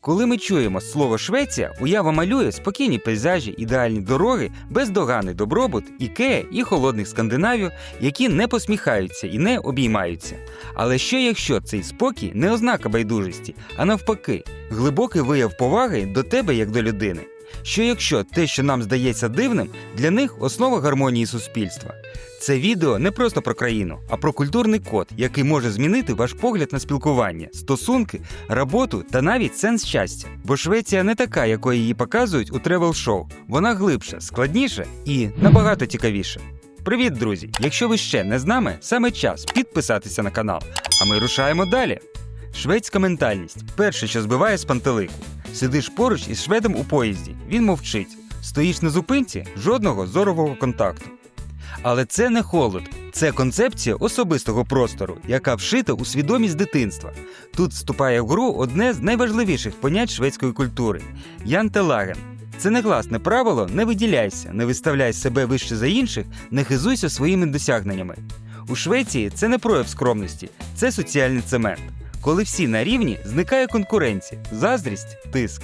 Коли ми чуємо слово Швеція, уява малює спокійні пейзажі, ідеальні дороги, бездоганний добробут, ікея і холодних скандинавів, які не посміхаються і не обіймаються. Але що якщо цей спокій не ознака байдужості, а навпаки, глибокий вияв поваги до тебе як до людини? Що якщо те, що нам здається дивним, для них основа гармонії суспільства? Це відео не просто про країну, а про культурний код, який може змінити ваш погляд на спілкування, стосунки, роботу та навіть сенс щастя. Бо Швеція не така, якою її показують у тревел-шоу. Вона глибша, складніша і набагато цікавіша. Привіт, друзі! Якщо ви ще не з нами, саме час підписатися на канал. А ми рушаємо далі. Шведська ментальність перше, що збиває з пантелику. Сидиш поруч із шведом у поїзді, він мовчить. Стоїш на зупинці жодного зорового контакту. Але це не холод, це концепція особистого простору, яка вшита у свідомість дитинства. Тут вступає в гру одне з найважливіших понять шведської культури янтелаген. Це негласне правило не виділяйся, не виставляй себе вище за інших, не хизуйся своїми досягненнями. У Швеції це не прояв скромності, це соціальний цемент. Коли всі на рівні, зникає конкуренція, заздрість, тиск.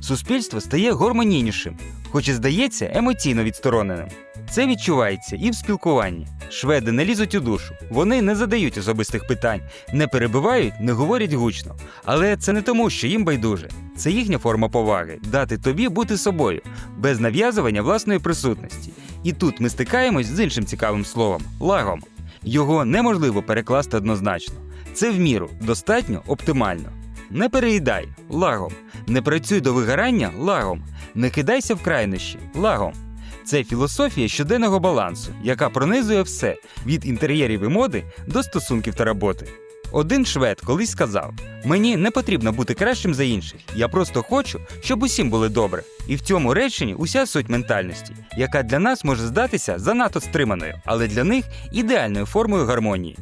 Суспільство стає гармонійнішим, хоч і здається емоційно відстороненим. Це відчувається і в спілкуванні. Шведи не лізуть у душу, вони не задають особистих питань, не перебивають, не говорять гучно. Але це не тому, що їм байдуже. Це їхня форма поваги дати тобі бути собою, без нав'язування власної присутності. І тут ми стикаємось з іншим цікавим словом лагом. Його неможливо перекласти однозначно. Це в міру, достатньо, оптимально. Не переїдай лагом, не працюй до вигорання лагом, не кидайся в крайнощі лагом. Це філософія щоденного балансу, яка пронизує все від інтер'єрів і моди до стосунків та роботи. Один швед колись сказав: мені не потрібно бути кращим за інших. Я просто хочу, щоб усім було добре. І в цьому реченні уся суть ментальності, яка для нас може здатися занадто стриманою, але для них ідеальною формою гармонії.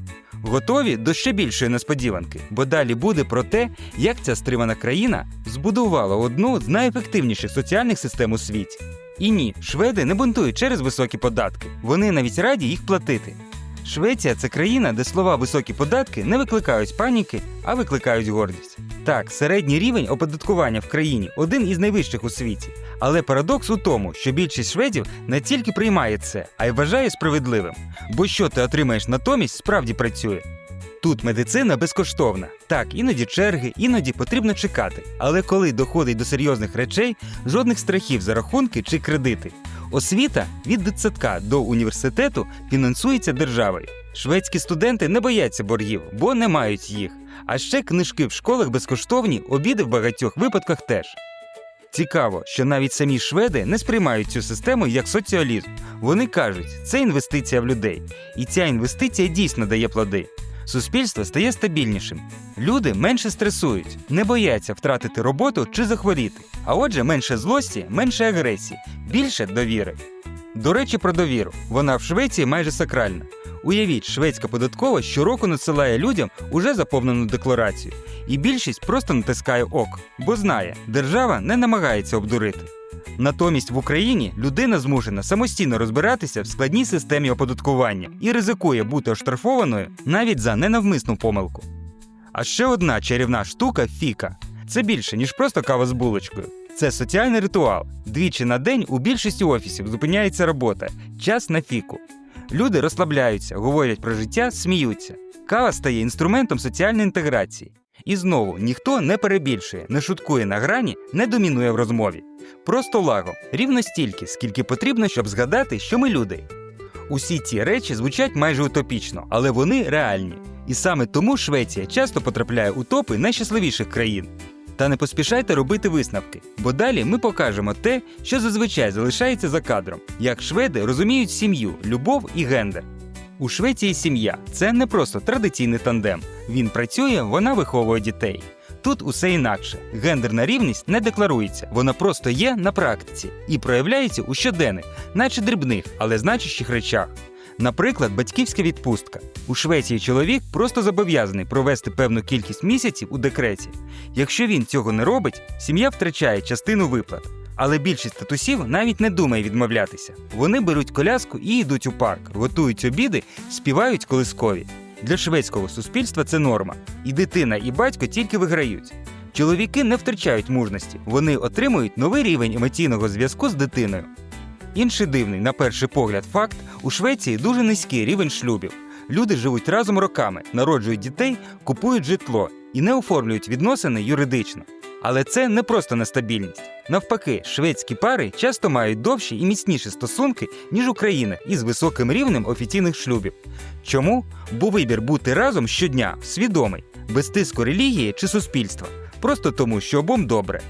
Готові до ще більшої несподіванки, бо далі буде про те, як ця стримана країна збудувала одну з найефективніших соціальних систем у світі. І ні, шведи не бунтують через високі податки, вони навіть раді їх платити. Швеція це країна, де слова високі податки не викликають паніки, а викликають гордість. Так, середній рівень оподаткування в країні один із найвищих у світі. Але парадокс у тому, що більшість шведів не тільки приймає це, а й вважає справедливим. Бо що ти отримаєш натомість, справді працює. Тут медицина безкоштовна. Так, іноді черги, іноді потрібно чекати. Але коли доходить до серйозних речей, жодних страхів за рахунки чи кредити. Освіта від дитсадка до університету фінансується державою. Шведські студенти не бояться боргів, бо не мають їх. А ще книжки в школах безкоштовні, обіди в багатьох випадках теж. Цікаво, що навіть самі шведи не сприймають цю систему як соціалізм. Вони кажуть, це інвестиція в людей, і ця інвестиція дійсно дає плоди. Суспільство стає стабільнішим. Люди менше стресують, не бояться втратити роботу чи захворіти. А отже, менше злості, менше агресії, більше довіри. До речі, про довіру. Вона в Швеції майже сакральна. Уявіть, шведська податкова щороку надсилає людям уже заповнену декларацію, і більшість просто натискає ок, бо знає, держава не намагається обдурити. Натомість в Україні людина змушена самостійно розбиратися в складній системі оподаткування і ризикує бути оштрафованою навіть за ненавмисну помилку. А ще одна чарівна штука фіка. Це більше, ніж просто кава з булочкою. Це соціальний ритуал. Двічі на день у більшості офісів зупиняється робота, час на фіку. Люди розслабляються, говорять про життя, сміються. Кава стає інструментом соціальної інтеграції. І знову ніхто не перебільшує, не шуткує на грані, не домінує в розмові. Просто лагом, рівно стільки, скільки потрібно, щоб згадати, що ми люди. Усі ці речі звучать майже утопічно, але вони реальні. І саме тому Швеція часто потрапляє у топи найщасливіших країн. Та не поспішайте робити висновки, бо далі ми покажемо те, що зазвичай залишається за кадром, як шведи розуміють сім'ю, любов і гендер. У Швеції сім'я це не просто традиційний тандем. Він працює, вона виховує дітей. Тут усе інакше. Гендерна рівність не декларується, вона просто є на практиці і проявляється у щоденних, наче дрібних, але значущих речах. Наприклад, батьківська відпустка. У Швеції чоловік просто зобов'язаний провести певну кількість місяців у декреті. Якщо він цього не робить, сім'я втрачає частину виплат. Але більшість татусів навіть не думає відмовлятися. Вони беруть коляску і йдуть у парк, готують обіди, співають колискові. Для шведського суспільства це норма. І дитина, і батько тільки виграють. Чоловіки не втрачають мужності, вони отримують новий рівень емоційного зв'язку з дитиною. Інший дивний, на перший погляд, факт: у Швеції дуже низький рівень шлюбів. Люди живуть разом роками, народжують дітей, купують житло і не оформлюють відносини юридично. Але це не просто нестабільність. Навпаки, шведські пари часто мають довші і міцніші стосунки, ніж у країнах із високим рівнем офіційних шлюбів. Чому? Бо вибір бути разом щодня свідомий, без тиску релігії чи суспільства, просто тому, що обом добре.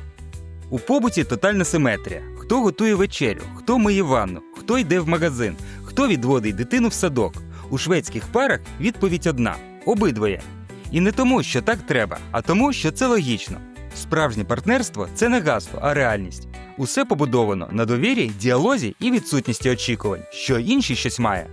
У побуті тотальна симетрія: хто готує вечерю, хто миє ванну, хто йде в магазин, хто відводить дитину в садок. У шведських парах відповідь одна обидвоє. І не тому, що так треба, а тому, що це логічно. Справжнє партнерство це не гасло, а реальність. Усе побудовано на довірі, діалозі і відсутності очікувань, що інший щось має.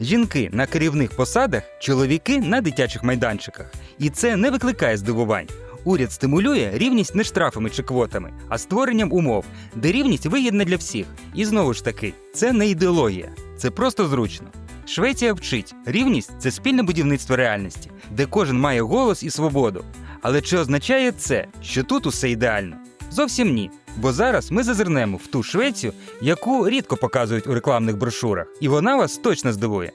Жінки на керівних посадах, чоловіки на дитячих майданчиках. І це не викликає здивувань. Уряд стимулює рівність не штрафами чи квотами, а створенням умов, де рівність вигідна для всіх. І знову ж таки, це не ідеологія, це просто зручно. Швеція вчить, рівність це спільне будівництво реальності, де кожен має голос і свободу. Але чи означає це, що тут усе ідеально? Зовсім ні. Бо зараз ми зазирнемо в ту Швецію, яку рідко показують у рекламних брошурах, і вона вас точно здивує.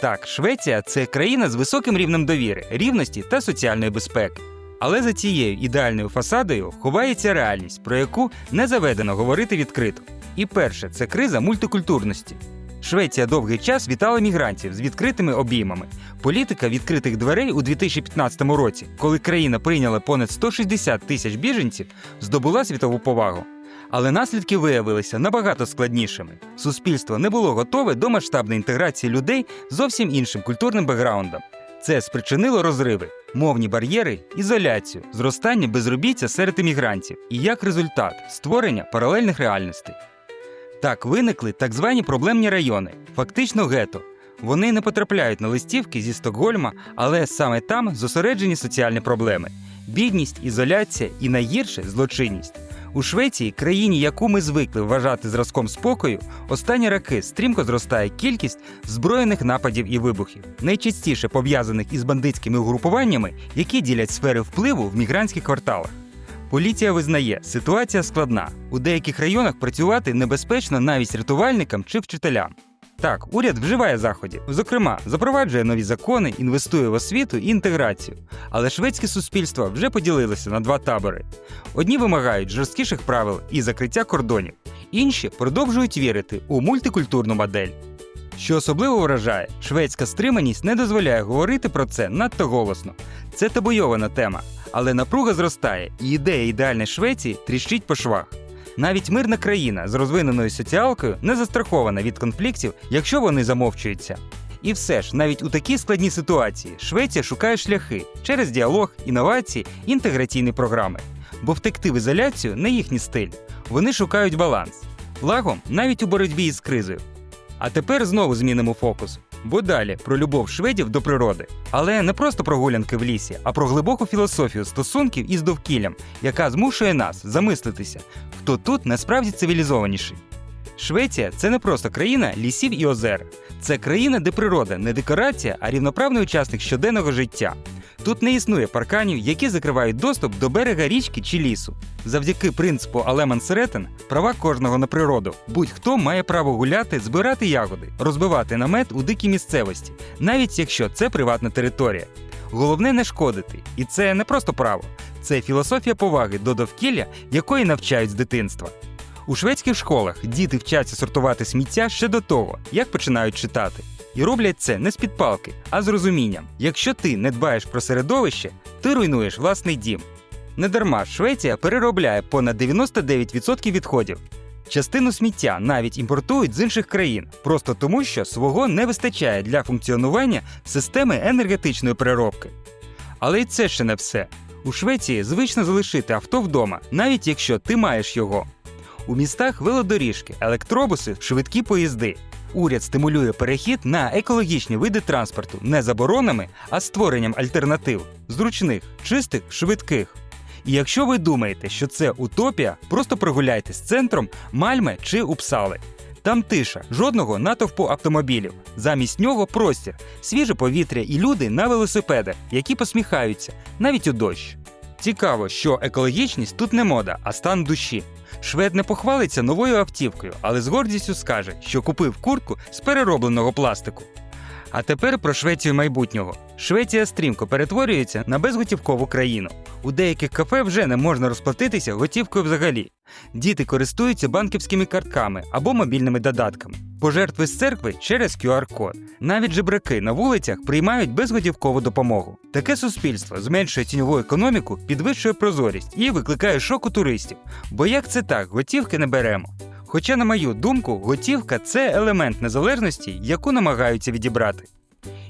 Так, Швеція це країна з високим рівнем довіри, рівності та соціальної безпеки. Але за цією ідеальною фасадою ховається реальність, про яку не заведено говорити відкрито. І перше це криза мультикультурності. Швеція довгий час вітала мігрантів з відкритими обіймами. Політика відкритих дверей у 2015 році, коли країна прийняла понад 160 тисяч біженців, здобула світову повагу. Але наслідки виявилися набагато складнішими. Суспільство не було готове до масштабної інтеграції людей зовсім іншим культурним бекграундом. Це спричинило розриви, мовні бар'єри, ізоляцію, зростання безробіття серед іммігрантів і як результат створення паралельних реальностей. Так виникли так звані проблемні райони, фактично гето. Вони не потрапляють на листівки зі Стокгольма, але саме там зосереджені соціальні проблеми: бідність, ізоляція і найгірше злочинність. У Швеції, країні, яку ми звикли вважати зразком спокою, останні роки стрімко зростає кількість збройних нападів і вибухів, найчастіше пов'язаних із бандитськими угрупуваннями, які ділять сфери впливу в мігрантських кварталах. Поліція визнає, ситуація складна. У деяких районах працювати небезпечно навіть рятувальникам чи вчителям. Так, уряд вживає заходів, зокрема, запроваджує нові закони, інвестує в освіту і інтеграцію. Але шведське суспільство вже поділилося на два табори: одні вимагають жорсткіших правил і закриття кордонів, інші продовжують вірити у мультикультурну модель. Що особливо вражає, шведська стриманість не дозволяє говорити про це надто голосно. Це табойована тема, але напруга зростає, і ідея ідеальної Швеції тріщить по швах. Навіть мирна країна з розвиненою соціалкою не застрахована від конфліктів, якщо вони замовчуються. І все ж, навіть у такій складній ситуації Швеція шукає шляхи через діалог, інновації, інтеграційні програми. Бо втекти в ізоляцію не їхній стиль. Вони шукають баланс. Лагом навіть у боротьбі із кризою. А тепер знову змінимо фокус. Бо далі про любов шведів до природи. Але не просто про гулянки в лісі, а про глибоку філософію стосунків із довкіллям, яка змушує нас замислитися, хто тут насправді цивілізованіший. Швеція це не просто країна лісів і озер. Це країна, де природа не декорація, а рівноправний учасник щоденного життя. Тут не існує парканів, які закривають доступ до берега річки чи лісу. Завдяки принципу Алеман Серетен права кожного на природу. Будь-хто має право гуляти, збирати ягоди, розбивати намет у дикій місцевості, навіть якщо це приватна територія. Головне не шкодити, і це не просто право, це філософія поваги до довкілля, якої навчають з дитинства. У шведських школах діти вчаться сортувати сміття ще до того, як починають читати. І роблять це не з під палки, а з розумінням. Якщо ти не дбаєш про середовище, ти руйнуєш власний дім. Недарма Швеція переробляє понад 99% відходів. Частину сміття навіть імпортують з інших країн, просто тому, що свого не вистачає для функціонування системи енергетичної переробки. Але й це ще не все. У Швеції звично залишити авто вдома, навіть якщо ти маєш його. У містах велодоріжки, електробуси, швидкі поїзди. Уряд стимулює перехід на екологічні види транспорту не заборонами, а створенням альтернатив зручних, чистих, швидких. І якщо ви думаєте, що це утопія, просто прогуляйтесь центром Мальме чи Упсали. Там тиша, жодного натовпу автомобілів. Замість нього простір, свіже повітря і люди на велосипедах, які посміхаються навіть у дощ. Цікаво, що екологічність тут не мода, а стан душі. Швед не похвалиться новою автівкою, але з гордістю скаже, що купив куртку з переробленого пластику. А тепер про Швецію майбутнього. Швеція стрімко перетворюється на безготівкову країну. У деяких кафе вже не можна розплатитися готівкою взагалі. Діти користуються банківськими картками або мобільними додатками. Пожертви з церкви через QR-код. Навіть жебраки на вулицях приймають безготівкову допомогу. Таке суспільство зменшує тіньову економіку, підвищує прозорість і викликає шок у туристів. Бо як це так, готівки не беремо. Хоча, на мою думку, готівка це елемент незалежності, яку намагаються відібрати.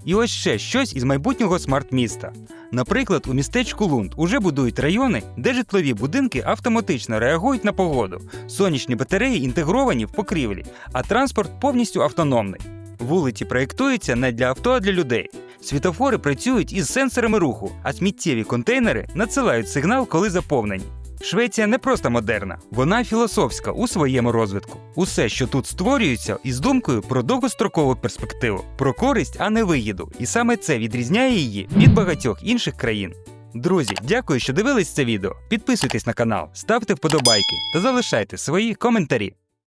І ось ще щось із майбутнього смарт-міста. Наприклад, у містечку Лунд уже будують райони, де житлові будинки автоматично реагують на погоду, сонячні батареї інтегровані в покрівлі, а транспорт повністю автономний. Вулиці проєктуються не для авто, а для людей. Світофори працюють із сенсорами руху, а сміттєві контейнери надсилають сигнал, коли заповнені. Швеція не просто модерна, вона філософська у своєму розвитку. Усе, що тут створюється, із думкою про довгострокову перспективу, про користь, а не вигіду. І саме це відрізняє її від багатьох інших країн. Друзі, дякую, що дивились це відео. Підписуйтесь на канал, ставте вподобайки та залишайте свої коментарі.